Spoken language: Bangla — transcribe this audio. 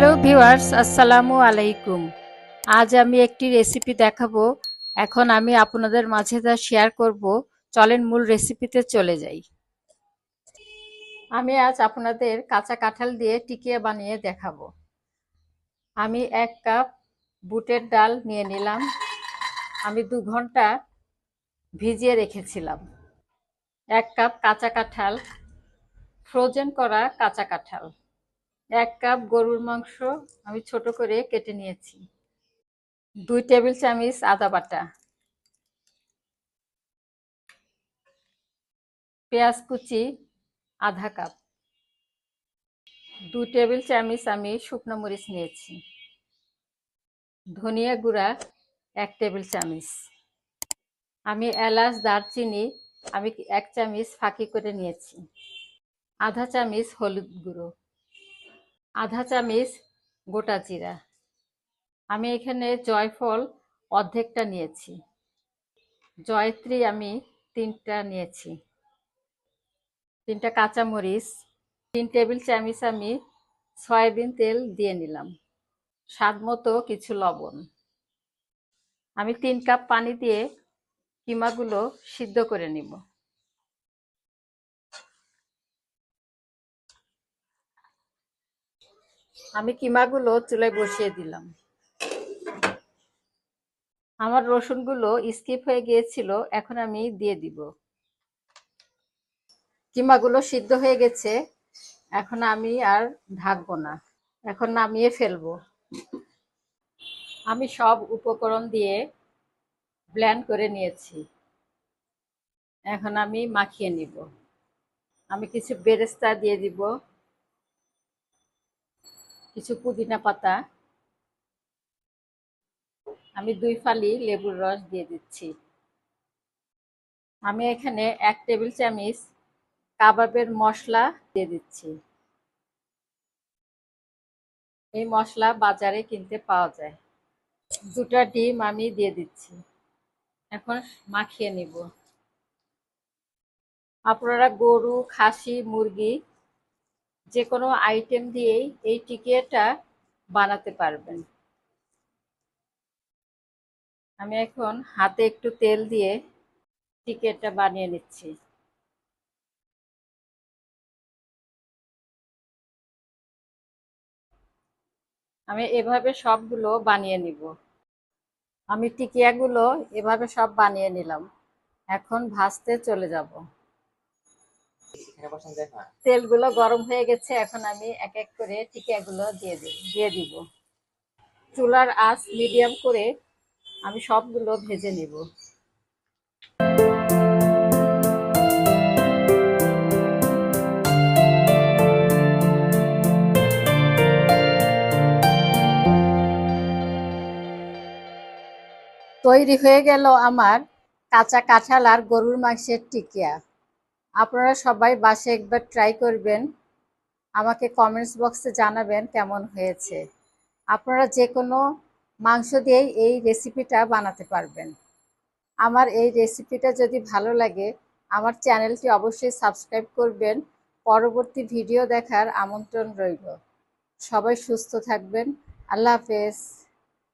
হ্যালো ভিউয়ার্স, আসসালামু আলাইকুম। আজ আমি একটি রেসিপি দেখাবো। এখন আমি আপনাদের মাঝে তা শেয়ার করব, চলেন মূল রেসিপিতে চলে যাই। আমি আজ আপনাদের কাঁচা কাঁঠাল দিয়ে টিকিয়া বানিয়ে দেখাবো। আমি এক কাপ বুটের ডাল নিয়ে নিলাম। আমি দু ঘণ্টা ভিজিয়ে রেখেছিলাম। এক কাপ কাঁচা কাঁঠাল ফ্রোজেন করা কাঁচা কাঁঠাল। এক কাপ গরুর মাংস আমি ছোট করে কেটে নিয়েছি। দুই টেবিল চামচ আদা বাটা। পেঁয়াজ কুচি আধা কাপ। দু টেবিল চামচ আমি শুকনো মরিচ নিয়েছি। ধনিয়া গুঁড়া এক টেবিল চামচ। আমি এলাচ, দারচিনি আমি এক চামচ ফাঁকি করে নিয়েছি। আধা চামচ হলুদ গুঁড়ো। আধা চামচ গোটা জিরা। আমি এখানে জয়ফল অর্ধেকটা নিয়েছি। জয়ত্রী আমি তিনটা নিয়েছি। তিনটা কাঁচামরিচ, তিন টেবিল চামচ আমি সয়াবিন তেল দিয়ে নিলাম। স্বাদ মতো কিছু লবণ। আমি তিন কাপ পানি দিয়ে কিমাগুলো সিদ্ধ করে নিব। আমি কিমাগুলো চুলায় বসিয়ে দিলাম। আমার রসুনগুলো স্কিপ হয়ে গিয়েছিল, এখন আমি দিয়ে দিব। কিমাগুলো সিদ্ধ হয়ে গেছে, এখন আমি আর ঢাকবো না, এখন নামিয়ে ফেলব। আমি সব উপকরণ দিয়ে ব্ল্যান্ড করে নিয়েছি, এখন আমি মাখিয়ে নিব। আমি কিছু বেরেস্তা দিয়ে দিব কিছু পুদিনা পাতা। আমি দুই ফালি লেবুর রস দিয়ে দিচ্ছি। আমি এখানে এক টেবিল চামচ কাবাবের মশলা দিয়ে দিচ্ছি। এই মশলা বাজারে কিনতে পাওয়া যায়। দুটা ডিম আমি দিয়ে দিচ্ছি। এখন মাখিয়ে নিব। আপনারা গরু, খাসি, মুরগি যে কোনো আইটেম দিয়েই এই টিকিয়াটা বানাতে পারবেন। আমি এখন হাতে একটু তেল দিয়ে টিকিয়াটা বানিয়ে নিচ্ছি। আমি এভাবে সবগুলো বানিয়ে নিব। আমি টিকিয়াগুলো এভাবে সব বানিয়ে নিলাম। এখন ভাজতে চলে যাব। তেলগুলো গরম হয়ে গেছে, এখন আমি এক এক করে টিকিয়াগুলো দিয়ে দিয়ে দিব। চুলার আঁচ মিডিয়াম করে আমি সবগুলো ভেজে নিব। তৈরি হয়ে গেল আমার কাঁচা কাঁঠাল আর গরুর মাংসের টিকিয়া। আপনারা সবাই বাসে একবার ট্রাই করবেন। আমাকে কমেন্টস বক্সে জানাবেন কেমন হয়েছে। আপনারা যে কোনো মাংস দিয়েই এই রেসিপিটা বানাতে পারবেন। আমার এই রেসিপিটা যদি ভালো লাগে, আমার চ্যানেলটি অবশ্যই সাবস্ক্রাইব করবেন। পরবর্তী ভিডিও দেখার আমন্ত্রণ রইল। সবাই সুস্থ থাকবেন। আল্লাহ হাফেজ।